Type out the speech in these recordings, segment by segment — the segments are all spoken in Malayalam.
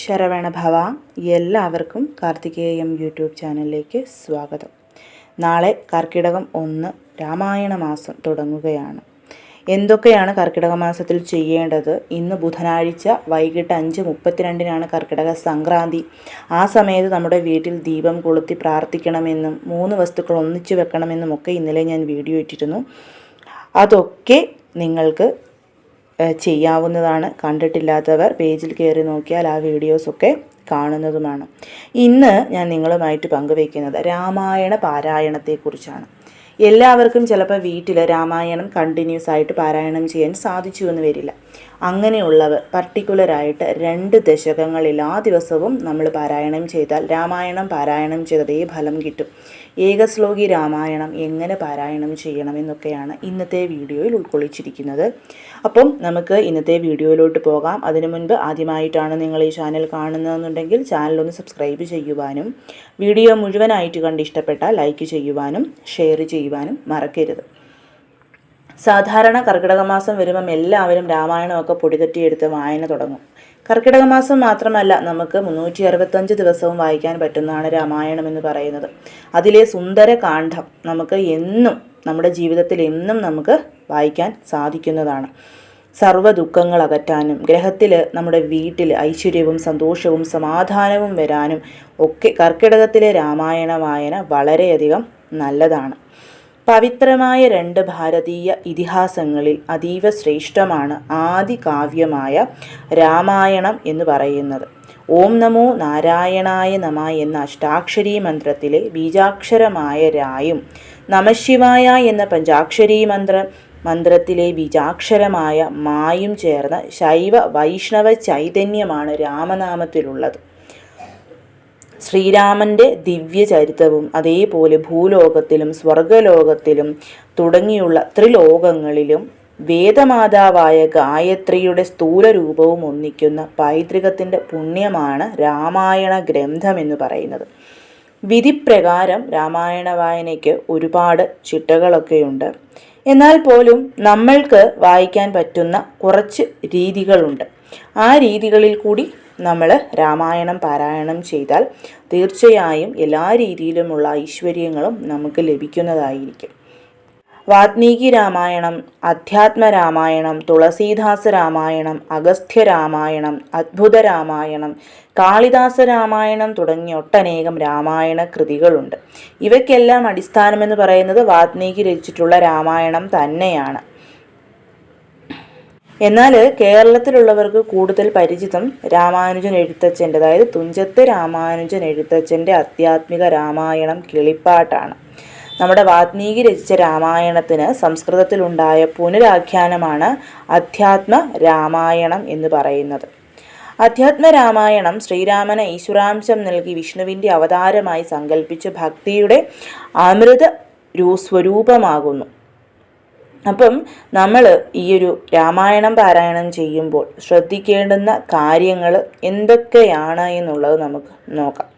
ശരവണ ഭവ എല്ലാവർക്കും കാർത്തികേയം യൂട്യൂബ് ചാനലിലേക്ക് സ്വാഗതം. നാളെ കർക്കിടകം ഒന്ന് രാമായണ മാസം തുടങ്ങുകയാണ്. എന്തൊക്കെയാണ് കർക്കിടക മാസത്തിൽ ചെയ്യേണ്ടത്? ഇന്ന് ബുധനാഴ്ച വൈകിട്ട് അഞ്ച് മുപ്പത്തിരണ്ടിനാണ് കർക്കിടക സംക്രാന്തി. ആ സമയത്ത് നമ്മുടെ വീട്ടിൽ ദീപം കൊളുത്തി പ്രാർത്ഥിക്കണമെന്നും മൂന്ന് വസ്തുക്കൾ ഒന്നിച്ചു വെക്കണമെന്നും ഒക്കെ ഇന്നലെ ഞാൻ വീഡിയോ ഇട്ടിരുന്നു. അതൊക്കെ നിങ്ങൾക്ക് ചെയ്യാവുന്നതാണ്. കണ്ടിട്ടില്ലാത്തവർ പേജിൽ കയറി നോക്കിയാൽ ആ വീഡിയോസൊക്കെ കാണുന്നതുമാണ്. ഇന്ന് ഞാൻ നിങ്ങളുമായിട്ട് പങ്കുവയ്ക്കുന്നത് രാമായണ പാരായണത്തെക്കുറിച്ചാണ്. എല്ലാവർക്കും ചിലപ്പോൾ വീട്ടിൽ രാമായണം കണ്ടിന്യൂസ് ആയിട്ട് പാരായണം ചെയ്യാൻ സാധിച്ചു എന്ന് വരില്ല. അങ്ങനെയുള്ളവർ പർട്ടിക്കുലറായിട്ട് രണ്ട് ദശകങ്ങളിൽ ആ ദിവസവും നമ്മൾ പാരായണം ചെയ്താൽ രാമായണം പാരായണം ചെയ്തതേ ഫലം കിട്ടും. ഏകശ്ലോകി രാമായണം എങ്ങനെ പാരായണം ചെയ്യണം എന്നൊക്കെയാണ് ഇന്നത്തെ വീഡിയോയിൽ ഉൾക്കൊള്ളിച്ചിരിക്കുന്നത്. അപ്പം നമുക്ക് ഇന്നത്തെ വീഡിയോയിലോട്ട് പോകാം. അതിനു മുൻപ് ആദ്യമായിട്ടാണ് നിങ്ങൾ ഈ ചാനൽ കാണുന്നതെന്നുണ്ടെങ്കിൽ ചാനൽ ഒന്ന് സബ്സ്ക്രൈബ് ചെയ്യുവാനും വീഡിയോ മുഴുവനായിട്ട് കണ്ട് ഇഷ്ടപ്പെട്ടാൽ ലൈക്ക് ചെയ്യുവാനും ഷെയർ ചെയ്യുവാനും മറക്കരുത്. സാധാരണ കർക്കിടക മാസം വരുമ്പം എല്ലാവരും രാമായണമൊക്കെ പൊടിതട്ടിയെടുത്ത് വായന തുടങ്ങും. കർക്കിടക മാസം മാത്രമല്ല നമുക്ക് മുന്നൂറ്റി അറുപത്തഞ്ച് ദിവസവും വായിക്കാൻ പറ്റുന്നതാണ് രാമായണം എന്ന് പറയുന്നത്. അതിലെ സുന്ദര കാണ്ഡം നമുക്ക് എന്നും നമ്മുടെ ജീവിതത്തിൽ എന്നും നമുക്ക് വായിക്കാൻ സാധിക്കുന്നതാണ്. സർവ ദുഃഖങ്ങൾ അകറ്റാനും ഗ്രഹത്തിൽ നമ്മുടെ വീട്ടിൽ ഐശ്വര്യവും സന്തോഷവും സമാധാനവും വരാനും ഒക്കെ കർക്കിടകത്തിലെ രാമായണ വായന വളരെയധികം നല്ലതാണ്. പവിത്രമായ രണ്ട് ഭാരതീയ ഇതിഹാസങ്ങളിൽ അതീവ ശ്രേഷ്ഠമാണ് ആദി കാവ്യമായ രാമായണം എന്ന് പറയുന്നത്. ഓം നമോ നാരായണായ നമ എന്ന അഷ്ടാക്ഷരി മന്ത്രത്തിലെ ബീജാക്ഷരമായ രായും നമശിവായ എന്ന പഞ്ചാക്ഷരീ മന്ത്ര മന്ത്രത്തിലെ ബീജാക്ഷരമായ മായും ചേർന്ന ശൈവ വൈഷ്ണവ ചൈതന്യമാണ് രാമനാമത്തിലുള്ളത്. ശ്രീരാമന്റെ ദിവ്യചരിതവും അതേപോലെ ഭൂലോകത്തിലും സ്വർഗലോകത്തിലും തുടങ്ങിയുള്ള ത്രിലോകങ്ങളിലും വേദമാതാവായ ഗായത്രിയുടെ സ്ഥൂല രൂപവും ഒന്നിക്കുന്ന പൈതൃകത്തിന്റെ പുണ്യമാണ് രാമായണ ഗ്രന്ഥം എന്ന് പറയുന്നത്. വിധിപ്രകാരം രാമായണ വായനയ്ക്ക് ഒരുപാട് ചിട്ടകളൊക്കെയുണ്ട്. എന്നാൽ പോലും നമ്മൾക്ക് വായിക്കാൻ പറ്റുന്ന കുറച്ച് രീതികളുണ്ട്. ആ രീതികളിൽ കൂടി നമ്മൾ രാമായണം പാരായണം ചെയ്താൽ തീർച്ചയായും എല്ലാ രീതിയിലുമുള്ള ഐശ്വര്യങ്ങളും നമുക്ക് ലഭിക്കുന്നതായിരിക്കും. വാത്മീകി രാമായണം അധ്യാത്മ രാമായണം തുളസീദാസ രാമായണം അഗസ്ത്യ രാമായണം അദ്ഭുത രാമായണം കാളിദാസ രാമായണം തുടങ്ങിയ ഒട്ടനേകം രാമായണ കൃതികളുണ്ട്. ഇവയ്ക്കെല്ലാം അടിസ്ഥാനമെന്ന് പറയുന്നത് വാത്മീകി രചിച്ചിട്ടുള്ള രാമായണം തന്നെയാണ്. എന്നാൽ കേരളത്തിലുള്ളവർക്ക് കൂടുതൽ പരിചിതം രാമാനുജൻ എഴുത്തച്ഛന്റെ അതായത് തുഞ്ചത്ത് രാമാനുജൻ എഴുത്തച്ഛന്റെ അത്യാത്മിക രാമായണം കിളിപ്പാട്ടാണ്. നമ്മുടെ വാത്മീകി രചിച്ച രാമായണത്തിന് സംസ്കൃതത്തിലുണ്ടായ പുനരാഖ്യാനമാണ് അധ്യാത്മ രാമായണം എന്ന് പറയുന്നത്. അധ്യാത്മ രാമായണം ശ്രീരാമന് ഈശ്വരാംശം നൽകി വിഷ്ണുവിന്റെ അവതാരമായി സങ്കല്പിച്ച് ഭക്തിയുടെ അമൃത സ്വരൂപമാകുന്നു അപ്പം നമ്മൾ ഈ ഒരു രാമായണം പാരായണം ചെയ്യുമ്പോൾ ശ്രദ്ധിക്കേണ്ടുന്ന കാര്യങ്ങൾ എന്തൊക്കെയാണ് എന്നുള്ളത് നമുക്ക് നോക്കാം.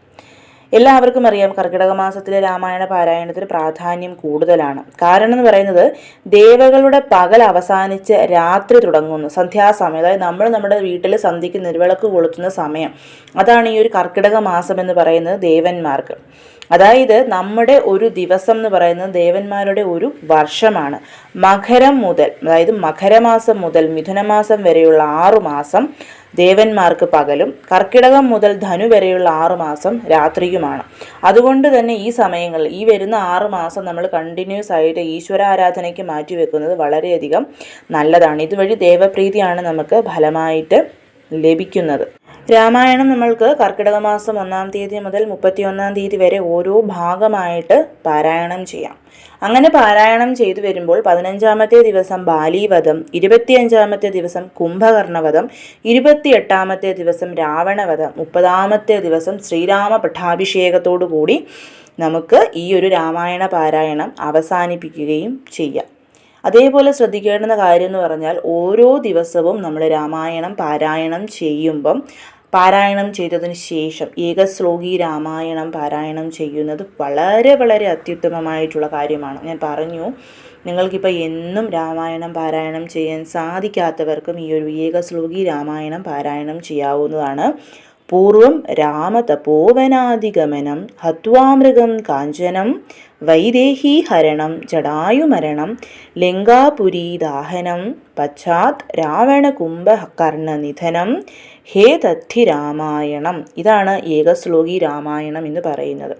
എല്ലാവർക്കും അറിയാം കർക്കിടക മാസത്തിലെ രാമായണ പാരായണത്തിന് പ്രാധാന്യം കൂടുതലാണ്. കാരണം എന്ന് പറയുന്നത് ദേവകളുടെ പകൽ അവസാനിച്ച് രാത്രി തുടങ്ങുന്നു. സന്ധ്യാസമയം അതായത് നമ്മൾ നമ്മുടെ വീട്ടിൽ സന്ധ്യയ്ക്ക് നിർവിളക്ക് കൊളുത്തുന്ന സമയം. അതാണ് ഈ ഒരു കർക്കിടക മാസം എന്ന് പറയുന്നത് ദേവന്മാർക്ക്. അതായത് നമ്മുടെ ഒരു ദിവസം എന്ന് പറയുന്നത് ദേവന്മാരുടെ ഒരു വർഷമാണ്. മകരം മുതൽ അതായത് മകരമാസം മുതൽ മിഥുനമാസം വരെയുള്ള ആറു മാസം ദേവന്മാർക്ക് പകലും കർക്കിടകം മുതൽ ധനു വരെയുള്ള ആറു മാസം രാത്രിയുമാണ്. അതുകൊണ്ട് തന്നെ ഈ സമയങ്ങളിൽ ഈ വരുന്ന ആറ് മാസം നമ്മൾ കണ്ടിന്യൂസ് ആയിട്ട് ഈശ്വരാരാധനയ്ക്ക് മാറ്റിവെക്കുന്നത് വളരെയധികം നല്ലതാണ്. ഇതുവഴി ദേവപ്രീതിയാണ് നമുക്ക് ഫലമായിട്ട് ലഭിക്കുന്നത്. രാമായണം നമ്മൾക്ക് കർക്കിടക മാസം ഒന്നാം തീയതി മുതൽ മുപ്പത്തിയൊന്നാം തീയതി വരെ ഓരോ ഭാഗമായിട്ട് പാരായണം ചെയ്യാം. അങ്ങനെ പാരായണം ചെയ്തു വരുമ്പോൾ പതിനഞ്ചാമത്തെ ദിവസം ബാലീവധം ഇരുപത്തിയഞ്ചാമത്തെ ദിവസം കുംഭകർണവധം ഇരുപത്തിയെട്ടാമത്തെ ദിവസം രാവണവധം മുപ്പതാമത്തെ ദിവസം ശ്രീരാമ പട്ടാഭിഷേകത്തോടു കൂടി നമുക്ക് ഈ ഒരു രാമായണ പാരായണം അവസാനിപ്പിക്കുകയും ചെയ്യാം. അതേപോലെ ശ്രദ്ധിക്കേണ്ടുന്ന കാര്യം എന്ന് പറഞ്ഞാൽ ഓരോ ദിവസവും നമ്മൾ രാമായണം പാരായണം ചെയ്യുമ്പം പാരായണം ചെയ്തതിന് ശേഷം ഏകശ്ലോകി രാമായണം പാരായണം ചെയ്യുന്നത് വളരെ വളരെ അത്യുത്തമമായിട്ടുള്ള കാര്യമാണ്. ഞാൻ പറഞ്ഞു നിങ്ങൾക്കിപ്പോൾ എന്നും രാമായണം പാരായണം ചെയ്യാൻ സാധിക്കാത്തവർക്കും ഈ ഒരു ഏകശ്ലോകി രാമായണം പാരായണം ചെയ്യാവുന്നതാണ്. പൂർവം രാമതപോവനാധിഗമനം ഹത്വാമൃഗം കാഞ്ചനം വൈദേഹീഹരണം ജടായുമരണം ലങ്കാപുരീദാഹനം പശ്ചാത് രാവണകുംഭകർണനിധനം ഹേ തദ്ധി രാമായണം ഇതാണ് ഏകശ്ലോകി രാമായണം എന്ന് പറയുന്നത്.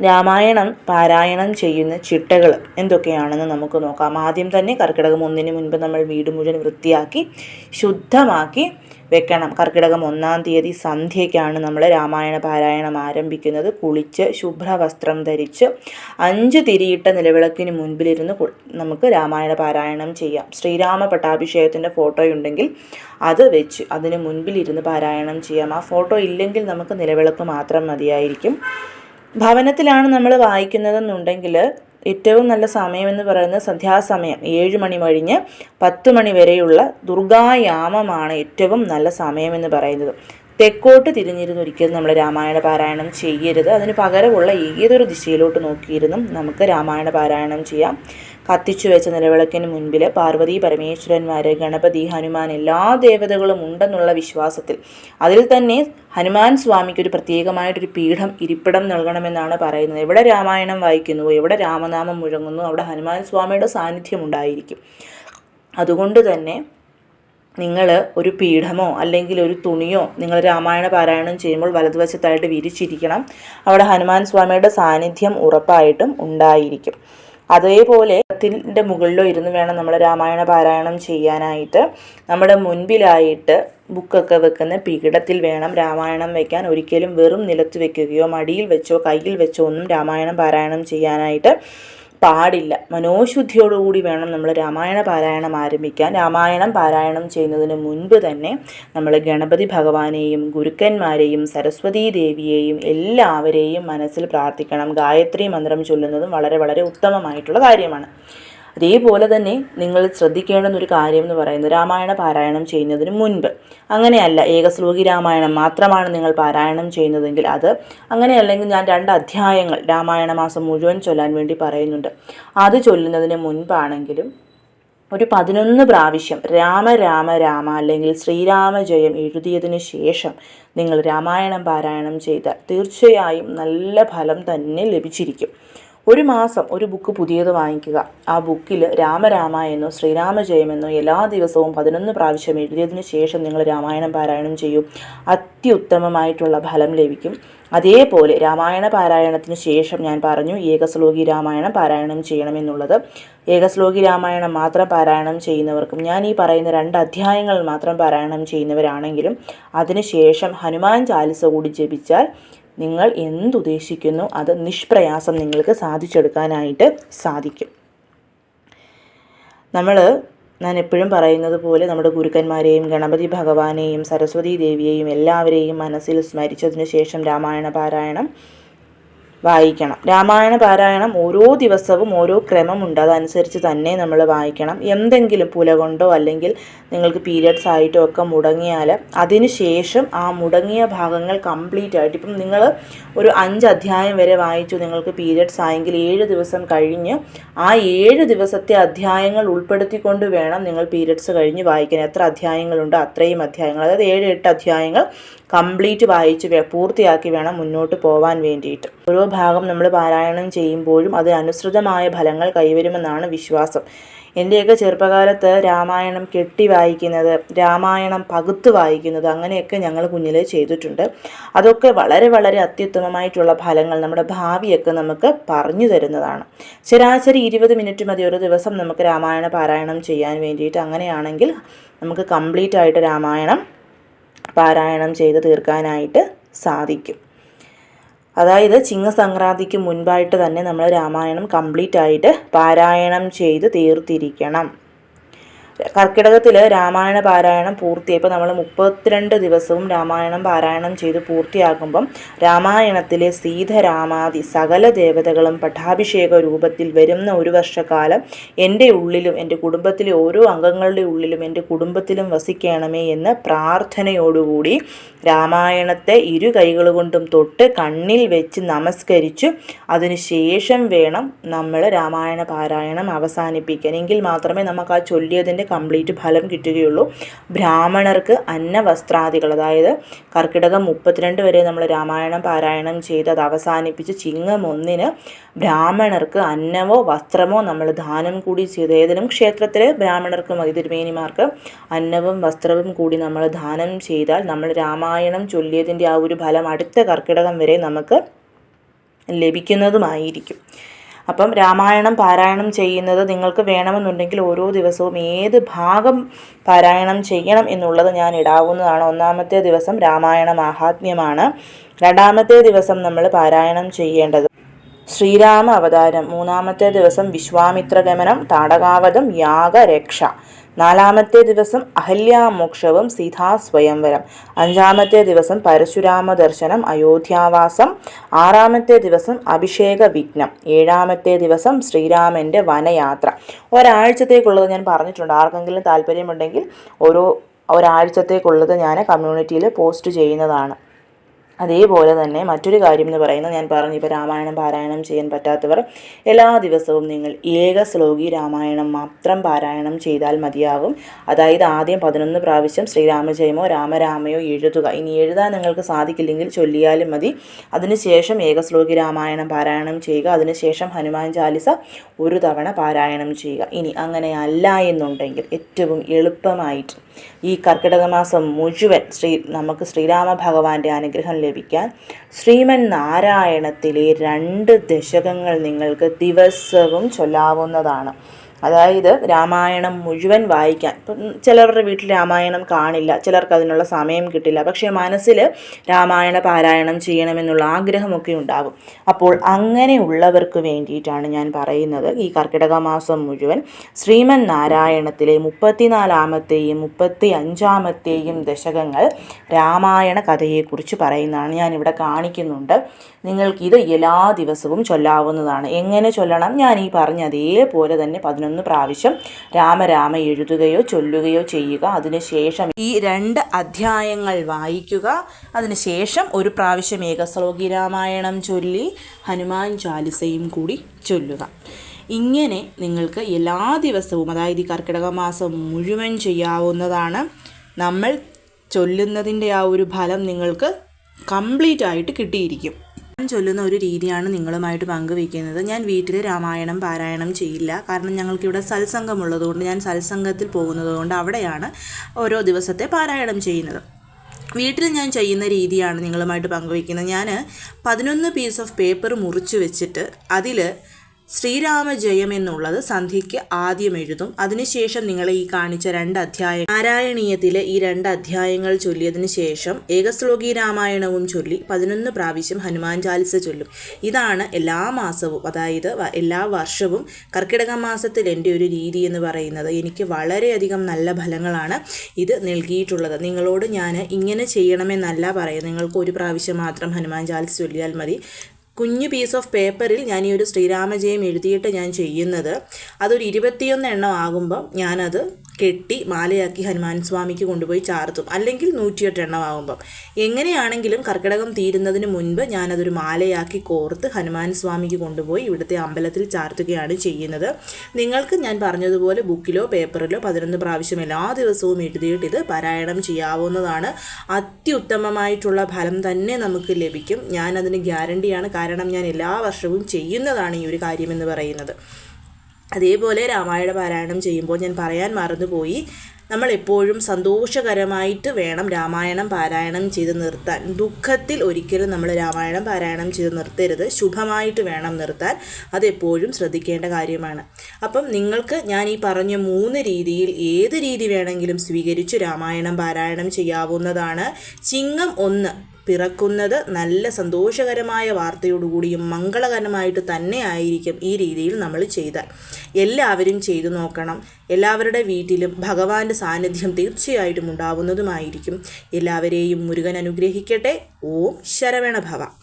രാമായണം പാരായണം ചെയ്യുന്ന ചിട്ടകൾ എന്തൊക്കെയാണെന്ന് നമുക്ക് നോക്കാം. ആദ്യം തന്നെ കർക്കിടകം ഒന്നിന് മുൻപ് നമ്മൾ വീട് മുഴുവൻ വൃത്തിയാക്കി ശുദ്ധമാക്കി വെക്കണം. കർക്കിടകം ഒന്നാം തീയതി സന്ധ്യയ്ക്കാണ് നമ്മൾ രാമായണ പാരായണം ആരംഭിക്കുന്നത്. കുളിച്ച് ശുഭ്രവസ്ത്രം ധരിച്ച് അഞ്ച് തിരിയിട്ട നിലവിളക്കിന് മുൻപിലിരുന്ന് നമുക്ക് രാമായണ പാരായണം ചെയ്യാം. ശ്രീരാമ പട്ടാഭിഷേകത്തിന്റെ ഫോട്ടോ ഉണ്ടെങ്കിൽ അത് വെച്ച് അതിന് മുൻപിലിരുന്ന് പാരായണം ചെയ്യാം. ആ ഫോട്ടോ ഇല്ലെങ്കിൽ നമുക്ക് നിലവിളക്ക് മാത്രം മതിയായിരിക്കും. ഭവനത്തിലാണ് നമ്മൾ വായിക്കുന്നതെന്നുണ്ടെങ്കിൽ ഏറ്റവും നല്ല സമയമെന്ന് പറയുന്നത് സന്ധ്യാസമയം ഏഴ് മണി കഴിഞ്ഞ് പത്ത് മണി വരെയുള്ള ദുർഗായാമമാണ് ഏറ്റവും നല്ല സമയമെന്ന് പറയുന്നത്. തെക്കോട്ട് തിരിഞ്ഞിരുന്ന് ഒരിക്കലും നമ്മൾ രാമായണ പാരായണം ചെയ്യരുത്. അതിന് പകരമുള്ള ഏതൊരു ദിശയിലോട്ട് നോക്കിയിരുന്നും നമുക്ക് രാമായണ പാരായണം ചെയ്യാം. കത്തിച്ചു വെച്ച നിലവിളക്കിന് മുൻപിൽ പാർവതി പരമേശ്വരന്മാർ ഗണപതി ഹനുമാൻ എല്ലാ ദേവതകളും ഉണ്ടെന്നുള്ള വിശ്വാസത്തിൽ അതിൽ തന്നെ ഹനുമാൻ സ്വാമിക്ക് ഒരു പ്രത്യേകമായിട്ടൊരു പീഠം ഇരിപ്പിടം നൽകണമെന്നാണ് പറയുന്നത്. എവിടെ രാമായണം വായിക്കുന്നു എവിടെ രാമനാമം മുഴങ്ങുന്നു അവിടെ ഹനുമാൻ സ്വാമിയുടെ സാന്നിധ്യം ഉണ്ടായിരിക്കും അതുകൊണ്ട് തന്നെ നിങ്ങൾ ഒരു പീഠമോ അല്ലെങ്കിൽ ഒരു തുണിയോ നിങ്ങൾ രാമായണ പാരായണം ചെയ്യുമ്പോൾ വലതുവശത്തായിട്ട് വിരിച്ചിരിക്കണം. അവിടെ ഹനുമാൻ സ്വാമിയുടെ സാന്നിധ്യം ഉറപ്പായിട്ടും ഉണ്ടായിരിക്കും. അതേപോലെ ത്തിന്റെ മുകളിലോ ഇരുന്ന് വേണം നമ്മൾ രാമായണ പാരായണം ചെയ്യാനായിട്ട്. നമ്മുടെ മുൻപിലായിട്ട് ബുക്കൊക്കെ വെക്കുന്ന പീഠത്തിൽ വേണം രാമായണം വെക്കാൻ. ഒരിക്കലും വെറും നിലത്ത് വെക്കുകയോ മടിയിൽ വെച്ചോ കയ്യിൽ വെച്ചോ ഒന്നും രാമായണം പാരായണം ചെയ്യാനായിട്ട് പാടില്ല. മനോശുദ്ധിയോടുകൂടി വേണം നമ്മൾ രാമായണ പാരായണം ആരംഭിക്കാൻ. രാമായണം പാരായണം ചെയ്യുന്നതിന് മുൻപ് തന്നെ നമ്മൾ ഗണപതി ഭഗവാനെയും ഗുരുക്കന്മാരെയും സരസ്വതീ ദേവിയെയും എല്ലാവരെയും മനസ്സിൽ പ്രാർത്ഥിക്കണം. ഗായത്രി മന്ത്രം ചൊല്ലുന്നതും വളരെ വളരെ ഉത്തമമായിട്ടുള്ള കാര്യമാണ്. അതേപോലെ തന്നെ നിങ്ങൾ ശ്രദ്ധിക്കേണ്ടുന്ന ഒരു കാര്യം എന്ന് പറയുന്നത് രാമായണ പാരായണം ചെയ്യുന്നതിന് മുൻപ്. അങ്ങനെയല്ല ഏകശ്ലോകി രാമായണം മാത്രമാണ് നിങ്ങൾ പാരായണം ചെയ്യുന്നതെങ്കിൽ അത് അങ്ങനെയല്ലെങ്കിൽ ഞാൻ രണ്ട് അധ്യായങ്ങൾ രാമായണ മാസം മുഴുവൻ ചൊല്ലാൻ വേണ്ടി പറയുന്നുണ്ട്. അത് ചൊല്ലുന്നതിന് മുൻപാണെങ്കിലും ഒരു പതിനൊന്ന് പ്രാവശ്യം രാമ രാമ രാമ അല്ലെങ്കിൽ ശ്രീരാമ ജയം എഴുതിയതിന് ശേഷം നിങ്ങൾ രാമായണം പാരായണം ചെയ്താൽ തീർച്ചയായും നല്ല ഫലം തന്നെ ലഭിച്ചിരിക്കും. ഒരു മാസം ഒരു ബുക്ക് പുതിയത് വാങ്ങിക്കുക. ആ ബുക്കിൽ രാമരാമ എന്നോ ശ്രീരാമജയമെന്നോ എല്ലാ ദിവസവും പതിനൊന്ന് പ്രാവശ്യം എഴുതിയതിന് ശേഷം നിങ്ങൾ രാമായണം പാരായണം ചെയ്യും. അത്യുത്തമമായിട്ടുള്ള ഫലം ലഭിക്കും. അതേപോലെ രാമായണ പാരായണത്തിന് ശേഷം ഞാൻ പറഞ്ഞു ഏകശ്ലോകി രാമായണം പാരായണം ചെയ്യണമെന്നുള്ളത് ഏകശ്ലോകി രാമായണം മാത്രം പാരായണം ചെയ്യുന്നവർക്കും ഞാൻ ഈ പറയുന്ന രണ്ട് അധ്യായങ്ങൾ മാത്രം പാരായണം ചെയ്യുന്നവരാണെങ്കിലും അതിനുശേഷം ഹനുമാൻ ചാലിസ കൂടി ജപിച്ചാൽ നിങ്ങൾ എന്തുദ്ദേശിക്കുന്നു അത് നിഷ്പ്രയാസം നിങ്ങൾക്ക് സാധിച്ചെടുക്കാനായിട്ട് സാധിക്കും. നമ്മൾ ഞാൻ എപ്പോഴും പറയുന്നത് പോലെ നമ്മുടെ ഗുരുക്കന്മാരെയും ഗണപതി ഭഗവാനെയും സരസ്വതി ദേവിയെയും എല്ലാവരെയും മനസ്സിൽ സ്മരിച്ചതിന് ശേഷം രാമായണ പാരായണം വായിക്കണം. രാമായണ പാരായണം ഓരോ ദിവസവും ഓരോ ക്രമമുണ്ട്. അതനുസരിച്ച് തന്നെ നമ്മൾ വായിക്കണം. എന്തെങ്കിലും പുല കൊണ്ടോ അല്ലെങ്കിൽ നിങ്ങൾക്ക് പീരിയഡ്സ് ആയിട്ടോ ഒക്കെ മുടങ്ങിയാൽ അതിനുശേഷം ആ മുടങ്ങിയ ഭാഗങ്ങൾ കംപ്ലീറ്റ് ആയിട്ട് ഇപ്പം നിങ്ങൾ ഒരു അഞ്ച് അധ്യായം വരെ വായിച്ചു നിങ്ങൾക്ക് പീരിയഡ്സ് ആയെങ്കിൽ ഏഴ് ദിവസം കഴിഞ്ഞ് ആ ഏഴ് ദിവസത്തെ അധ്യായങ്ങൾ ഉൾപ്പെടുത്തിക്കൊണ്ട് വേണം നിങ്ങൾ പീരിയഡ്സ് കഴിഞ്ഞ് വായിക്കാൻ. എത്ര അധ്യായങ്ങളുണ്ടോ അത്രയും അധ്യായങ്ങൾ. അതായത് ഏഴ് എട്ട് അധ്യായങ്ങൾ കംപ്ലീറ്റ് വായിച്ച് പൂർത്തിയാക്കി വേണം മുന്നോട്ട് പോകാൻ വേണ്ടിയിട്ട്. ഓരോ ഭാഗം നമ്മൾ പാരായണം ചെയ്യുമ്പോഴും അത് അനുസൃതമായ ഫലങ്ങൾ കൈവരുമെന്നാണ് വിശ്വാസം. എന്റെയൊക്കെ ചെറുപ്പകാലത്ത് രാമായണം കെട്ടി വായിക്കുന്നത് രാമായണം പകുത്ത് വായിക്കുന്നത് അങ്ങനെയൊക്കെ ഞങ്ങൾ കുഞ്ഞിലെ ചെയ്തിട്ടുണ്ട്. അതൊക്കെ വളരെ വളരെ അത്യുത്തമമായിട്ടുള്ള ഫലങ്ങൾ നമ്മുടെ ഭാവിയൊക്കെ നമുക്ക് പറഞ്ഞു തരുന്നതാണ്. ശരാശരി ഇരുപത് മിനിറ്റ് മതി ഒരു ദിവസം നമുക്ക് രാമായണ പാരായണം ചെയ്യാൻ വേണ്ടിയിട്ട്. അങ്ങനെയാണെങ്കിൽ നമുക്ക് കംപ്ലീറ്റ് ആയിട്ട് രാമായണം പാരായണം ചെയ്ത് തീർക്കാനായിട്ട് സാധിക്കും. അതായത് ചിങ്ങസംക്രാന്തിക്ക് മുൻപായിട്ട് തന്നെ നമ്മൾ രാമായണം കംപ്ലീറ്റ് ആയിട്ട് പാരായണം ചെയ്ത് തീർത്തിരിക്കണം. കർക്കിടകത്തിൽ രാമായണ പാരായണം പൂർത്തിയായപ്പോൾ നമ്മൾ മുപ്പത്തിരണ്ട് ദിവസവും രാമായണം പാരായണം ചെയ്ത് പൂർത്തിയാകുമ്പം രാമായണത്തിലെ സീതരാമാദി സകല ദേവതകളും പട്ടാഭിഷേക രൂപത്തിൽ വരുന്ന ഒരു വർഷക്കാലം എന്റെ ഉള്ളിലും എന്റെ കുടുംബത്തിലെ ഓരോ അംഗങ്ങളുടെ ഉള്ളിലും എന്റെ കുടുംബത്തിലും വസിക്കണമേ എന്ന് പ്രാർത്ഥനയോടുകൂടി രാമായണത്തെ ഇരു കൈകൾ കൊണ്ടും തൊട്ട് കണ്ണിൽ വെച്ച് നമസ്കരിച്ചു. അതിനുശേഷം വേണം നമ്മൾ രാമായണ പാരായണം അവസാനിപ്പിക്കാൻ. എങ്കിൽ മാത്രമേ നമുക്ക് ആ ചൊല്ലിയതിന്റെ കംപ്ലീറ്റ് ഫലം കിട്ടുകയുള്ളൂ. ബ്രാഹ്മണർക്ക് അന്നവസ്ത്രാദികൾ അതായത് കർക്കിടകം മുപ്പത്തിരണ്ട് വരെ നമ്മൾ രാമായണം പാരായണം ചെയ്ത് അത് അവസാനിപ്പിച്ച് ചിങ്ങം ഒന്നിന് ബ്രാഹ്മണർക്ക് അന്നമോ വസ്ത്രമോ നമ്മൾ ദാനം കൂടി ചെയ്ത് ഏതെങ്കിലും ക്ഷേത്രത്തിൽ ബ്രാഹ്മണർക്കും മതി അന്നവും വസ്ത്രവും കൂടി നമ്മൾ ദാനം ചെയ്താൽ നമ്മൾ രാമായണം ചൊല്ലിയതിന്റെ ആ ഒരു ഫലം അടുത്ത കർക്കിടകം വരെ നമുക്ക് ലഭിക്കുന്നതുമായിരിക്കും. അപ്പം രാമായണം പാരായണം ചെയ്യുന്നത് നിങ്ങൾക്ക് വേണമെന്നുണ്ടെങ്കിൽ ഓരോ ദിവസവും ഏത് ഭാഗം പാരായണം ചെയ്യണം എന്നുള്ളത് ഞാൻ ഇടാവുന്നതാണ്. ഒന്നാമത്തെ ദിവസം രാമായണ മാഹാത്മ്യമാണ് രണ്ടാമത്തെ ദിവസം നമ്മൾ പാരായണം ചെയ്യേണ്ടത് ശ്രീരാമ അവതാരം. മൂന്നാമത്തെ ദിവസം വിശ്വാമിത്രഗമനം താടകാവധം യാഗരക്ഷ. നാലാമത്തെ ദിവസം അഹല്യാമോക്ഷവും സീതാസ്വയംവരം. അഞ്ചാമത്തെ ദിവസം പരശുരാമ ദർശനം അയോധ്യാവാസം. ആറാമത്തെ ദിവസം അഭിഷേക വിഘ്നം ഏഴാമത്തെ ദിവസം ശ്രീരാമന്റെ വനയാത്ര. ഒരാഴ്ചത്തേക്കുള്ളത് ഞാൻ പറഞ്ഞിട്ടുണ്ട്. ആർക്കെങ്കിലും താല്പര്യമുണ്ടെങ്കിൽ ഓരോ ഒരാഴ്ചത്തേക്കുള്ളത് ഞാൻ കമ്മ്യൂണിറ്റിയിൽ പോസ്റ്റ് ചെയ്യുന്നതാണ്. അതേപോലെ തന്നെ മറ്റൊരു കാര്യം എന്ന് പറയുന്നത് ഞാൻ പറഞ്ഞു ഇപ്പോൾ രാമായണം പാരായണം ചെയ്യാൻ പറ്റാത്തവർ എല്ലാ ദിവസവും നിങ്ങൾ ഏക ശ്ലോകി രാമായണം മാത്രം പാരായണം ചെയ്താൽ മതിയാകും അതായത് ആദ്യം പതിനൊന്ന് പ്രാവശ്യം ശ്രീരാമജയമോ രാമരാമയോ എഴുതുക. ഇനി എഴുതാൻ നിങ്ങൾക്ക് സാധിക്കില്ലെങ്കിൽ ചൊല്ലിയാലും മതി. അതിനുശേഷം ഏകശ്ലോകി രാമായണം പാരായണം ചെയ്യുക. അതിനുശേഷം ഹനുമാൻ ചാലിസ ഒരു തവണ പാരായണം ചെയ്യുക. ഇനി അങ്ങനെ അല്ല എന്നുണ്ടെങ്കിൽ ഏറ്റവും എളുപ്പമായിട്ട് ഈ കർക്കിടക മാസം മുഴുവൻ ശ്രീ നമുക്ക് ശ്രീരാമ ഭഗവാന്റെ അനുഗ്രഹം ലഭിക്കാൻ. ശ്രീമൻ നാരായണത്തിലെ രണ്ട് ദശകങ്ങൾ നിങ്ങൾക്ക് ദിവസവും ചൊല്ലാവുന്നതാണ്. അതായത് രാമായണം മുഴുവൻ വായിക്കാൻ. ഇപ്പം ചിലവരുടെ വീട്ടിൽ രാമായണം കാണില്ല. ചിലർക്ക് അതിനുള്ള സമയം കിട്ടില്ല. പക്ഷേ മനസ്സിൽ രാമായണ പാരായണം ചെയ്യണമെന്നുള്ള ആഗ്രഹമൊക്കെ ഉണ്ടാകും. അപ്പോൾ അങ്ങനെയുള്ളവർക്ക് വേണ്ടിയിട്ടാണ് ഞാൻ പറയുന്നത് ഈ കർക്കിടക മാസം മുഴുവൻ ശ്രീമൻ നാരായണത്തിലെ മുപ്പത്തിനാലാമത്തെയും മുപ്പത്തി അഞ്ചാമത്തെയും ദശകങ്ങൾ രാമായണ കഥയെക്കുറിച്ച് പറയുന്നതാണ് ഞാനിവിടെ കാണിക്കുന്നുണ്ട്. നിങ്ങൾക്കിത് എല്ലാ ദിവസവും ചൊല്ലാവുന്നതാണ്. എങ്ങനെ ചൊല്ലണം? ഞാൻ ഈ പറഞ്ഞ അതേപോലെ തന്നെ പതിനൊന്ന് പതിനൊന്ന് പ്രാവശ്യം രാമരാമ എഴുതുകയോ ചൊല്ലുകയോ ചെയ്യുക. അതിനുശേഷം ഈ രണ്ട് അധ്യായങ്ങൾ വായിക്കുക. അതിനുശേഷം ഒരു പ്രാവശ്യം ഏകശ്ലോകി രാമായണം ചൊല്ലി ഹനുമാൻ ചാലിസയും കൂടി ചൊല്ലുക. ഇങ്ങനെ നിങ്ങൾക്ക് എല്ലാ ദിവസവും അതായത് കർക്കിടക മാസം മുഴുവൻ ചെയ്യാവുന്നതാണ്. നമ്മൾ ചൊല്ലുന്നതിന്റെ ആ ഒരു ഫലം നിങ്ങൾക്ക് കംപ്ലീറ്റ് ആയിട്ട് കിട്ടിയിരിക്കും. ചൊല്ലുന്ന ഒരു രീതിയാണ് നിങ്ങളുമായിട്ട് പങ്കുവയ്ക്കുന്നത്. ഞാൻ വീട്ടിൽ രാമായണം പാരായണം ചെയ്യില്ല. കാരണം ഞങ്ങൾക്കിവിടെ സത്സംഗമുള്ളതുകൊണ്ട് ഞാൻ സത്സംഗത്തിൽ പോകുന്നതുകൊണ്ട് അവിടെയാണ് ഓരോ ദിവസത്തെ പാരായണം ചെയ്യുന്നത്. വീട്ടിൽ ഞാൻ ചെയ്യുന്ന രീതിയാണ് നിങ്ങളുമായിട്ട് പങ്കുവയ്ക്കുന്നത്. ഞാൻ പതിനൊന്ന് പീസ് ഓഫ് പേപ്പർ മുറിച്ച് വെച്ചിട്ട് അതിൽ ശ്രീരാമജയം എന്നുള്ളത് സന്ധ്യയ്ക്ക് ആദ്യം എഴുതും. അതിനുശേഷം നിങ്ങൾ ഈ കാണിച്ച രണ്ട് അധ്യായം നാരായണീയത്തിലെ ഈ രണ്ട് അധ്യായങ്ങൾ ചൊല്ലിയതിനു ശേഷം ഏകശ്ലോകി രാമായണവും ചൊല്ലി പതിനൊന്ന് പ്രാവശ്യം ഹനുമാൻ ചാലിസ ചൊല്ലും. ഇതാണ് എല്ലാ മാസവും അതായത് എല്ലാ വർഷവും കർക്കിടക മാസത്തിൽ എന്റെ ഒരു രീതി എന്ന് പറയുന്നത്. എനിക്ക് വളരെയധികം നല്ല ഫലങ്ങളാണ് ഇത് നൽകിയിട്ടുള്ളത്. നിങ്ങളോട് ഞാൻ ഇങ്ങനെ ചെയ്യണമെന്നല്ല പറയുന്നത്. നിങ്ങൾക്ക് ഒരു പ്രാവശ്യം മാത്രം ഹനുമാൻ ചാലിസ് ചൊല്ലിയാൽ മതി. കുഞ്ഞു പീസ് ഓഫ് പേപ്പറിൽ ഞാൻ ഈ ഒരു ശ്രീരാമജയം എഴുതിയിട്ട് ഞാൻ ചെയ്യുന്നത്. അതൊരു ഇരുപത്തിയൊന്ന് എണ്ണം ആകുമ്പം ഞാനത് കെട്ടി മാലയാക്കി ഹനുമാൻ സ്വാമിക്ക് കൊണ്ടുപോയി ചാർത്തും. അല്ലെങ്കിൽ നൂറ്റിയെട്ട് എണ്ണം ആകുമ്പം. എങ്ങനെയാണെങ്കിലും കർക്കിടകം തീരുന്നതിന് മുൻപ് ഞാനതൊരു മാലയാക്കി കോർത്ത് ഹനുമാൻ സ്വാമിക്ക് കൊണ്ടുപോയി ഇവിടുത്തെ അമ്പലത്തിൽ ചാർത്തുകയാണ് ചെയ്യുന്നത്. നിങ്ങൾക്ക് ഞാൻ പറഞ്ഞതുപോലെ ബുക്കിലോ പേപ്പറിലോ പതിനൊന്ന് പ്രാവശ്യം എല്ലാ ദിവസവും എഴുതിയിട്ട് ഇത് പാരായണം ചെയ്യാവുന്നതാണ്. അത്യുത്തമമായിട്ടുള്ള ഫലം തന്നെ നമുക്ക് ലഭിക്കും. ഞാനതിന് ഗ്യാരണ്ടിയാണ്. കാരണം ഞാൻ എല്ലാ വർഷവും ചെയ്യുന്നതാണ് ഈ ഒരു കാര്യമെന്ന് പറയുന്നത്. അതേപോലെ രാമായണ പാരായണം ചെയ്യുമ്പോൾ ഞാൻ പറയാൻ മറന്നുപോയി. നമ്മൾ എപ്പോഴും സന്തോഷകരമായിട്ട് വേണം രാമായണം പാരായണം ചെയ്ത് നിർത്താൻ. ദുഃഖത്തിൽ ഒരിക്കലും നമ്മൾ രാമായണം പാരായണം ചെയ്ത് നിർത്തരുത്. ശുഭമായിട്ട് വേണം നിർത്താൻ. അതെപ്പോഴും ശ്രദ്ധിക്കേണ്ട കാര്യമാണ്. അപ്പം നിങ്ങൾക്ക് ഞാൻ ഈ പറഞ്ഞ മൂന്ന് രീതിയിൽ ഏത് രീതി വേണമെങ്കിലും സ്വീകരിച്ച് രാമായണം പാരായണം ചെയ്യാവുന്നതാണ്. ചിങ്ങം ഒന്ന് പിറക്കുന്നത് നല്ല സന്തോഷകരമായ വാർത്തയോടുകൂടിയും മംഗളകരമായിട്ട് തന്നെ ആയിരിക്കും ഈ രീതിയിൽ നമ്മൾ ചെയ്താൽ. എല്ലാവരും ചെയ്തു നോക്കണം. എല്ലാവരുടെ വീട്ടിലും ഭഗവാന്റെ സാന്നിധ്യം തീർച്ചയായിട്ടും ഉണ്ടാവുന്നതുമായിരിക്കും. എല്ലാവരെയും മുരുകൻ അനുഗ്രഹിക്കട്ടെ. ഓം ശരവണഭവ.